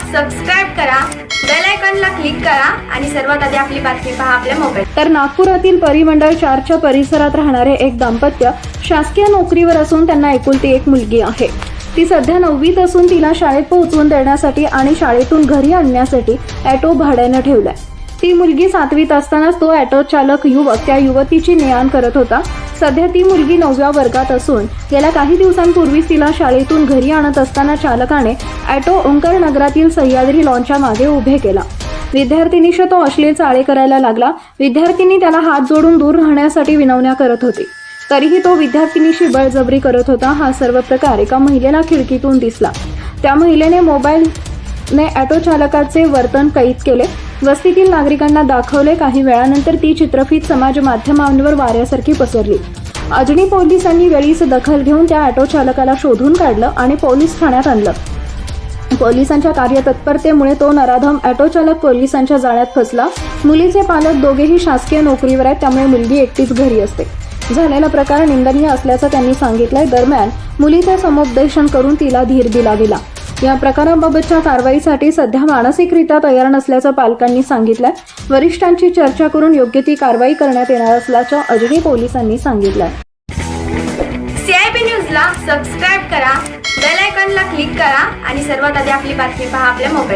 Subscribe करा bell आयकॉनला click करा आणि सर्वात आधी आपली बातमी पहा आपल्या मोबाईल तर नागपुरातील परिमंडळ चारच्या परिसरात राहणारे एक दाम्पत्य शासकीय नोकरीवर असून त्यांना एकुलती एक मुलगी आहे. ती सध्या नववीत असून तिला शाळेत पोहोचवून देण्यासाठी आणि शाळेतून घरी आणण्यासाठी ॲटो भाड्यानं ठेवलाय. ती मुलगी सातवीत असतानाच तो ॲटो चालक युवक त्या युवतीची ने आण करत होता. सध्या ती मुलगी नवव्या वर्गात असून गेल्या काही दिवसांपूर्वीच तिला शाळेतून घरी आणत असताना चालकाने ॲटो ओंकार नगरातील सह्याद्री लॉनच्या मागे उभे केला. विद्यार्थिनीशी तो अश्लील चाळे करायला लागला. विद्यार्थिनी त्याला हात जोडून दूर राहण्यासाठी विनवण्या करत होती. तरीही तो विद्यार्थिनीशी बळजबरी करत होता. हा सर्व प्रकार एका महिलेला खिडकीतून दिसला. त्या महिलेने मोबाईल ने ऑटो चालकाचे वर्तन कैद केले. वस्तीतील नागरिकांना दाखवले काही वेळानंतर ती चित्रफित समाज माध्यमांवर वाऱ्यासारखी पसरली. अजनी पोलिसांनी वेळीच दखल घेऊन त्या ऑटो चालकाला शोधून काढलं आणि पोलीस ठाण्यात आणलं. पोलिसांच्या कार्यतत्परतेमुळे तो नराधम ऑटो चालक पोलिसांच्या जाळ्यात फसला. मुलीचे पालक दोघेही शासकीय नोकरीवर आहेत त्यामुळे मुलगी एकटीच घरी असते. झालेला प्रकार निंदनीय असल्याचं त्यांनी सांगितलंय. दरम्यान मुलीचे समुपदेशन करून तिला धीर दिला गेला. या प्रकाराबाबतच्या कारवाईसाठी सध्या मानसिकरित्या तयार नसल्याचं पालकांनी सांगितलंय. वरिष्ठांची चर्चा करून योग्य ती कारवाई करण्यात येणार असल्याचं अजनी पोलिसांनी सांगितलंय. सीआयबी न्यूजला सबस्क्राईब करा बेल आयकॉनला क्लिक करा आणि सर्वात आधी आपली बातमी पहा आपल्या मोबाईल